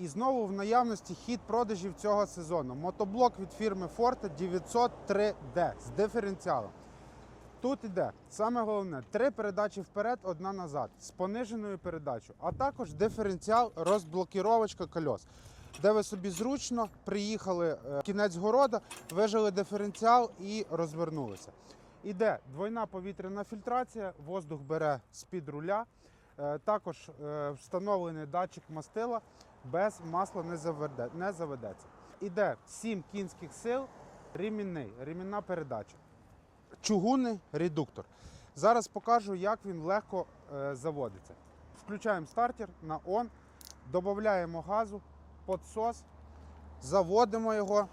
І знову в наявності хід продажів цього сезону. Мотоблок від фірми Forte 903D з диференціалом. Тут іде саме головне три передачі вперед, одна назад з пониженою передачею, а також диференціал, розблокіровочка кольос, де ви собі зручно приїхали е, в кінець города, вижили диференціал і розвернулися. Іде двойна повітряна фільтрація, воздух бере з-під руля. Е, Також е, встановлений датчик мастила, без масла не, заведе, не заведеться. Іде 7 кінських сил, ремінний, ремінна передача чугунний редуктор. Зараз покажу, як він легко е, заводиться. Включаємо стартер на ON, додаємо газу, підсос, заводимо його.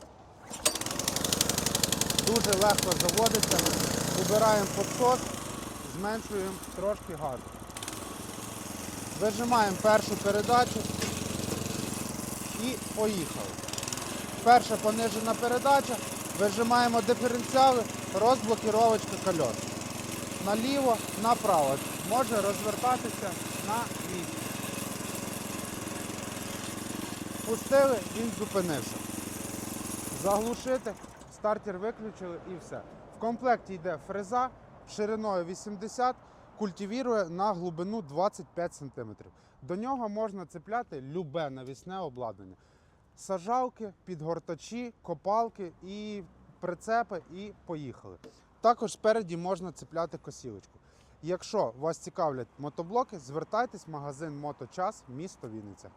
Дуже легко заводиться. Убираємо підсос, зменшуємо трошки газу. Вижимаємо першу передачу і поїхали. Перша понижена передача, вижимаємо диференціали, розблокіровочка кольос. Наліво, направо. Може розвертатися на місці. Пустили, він зупинився. Заглушити, стартер виключили і все. В комплекті йде фреза шириною 80, культивірує на глибину 25 см. До нього можна цепляти любе навісне обладнання сажалки, підгортачі, копалки і прицепи, і поїхали. Також спереді можна цепляти косілочку. Якщо вас цікавлять мотоблоки, звертайтесь в магазин Моточас, місто Вінниця.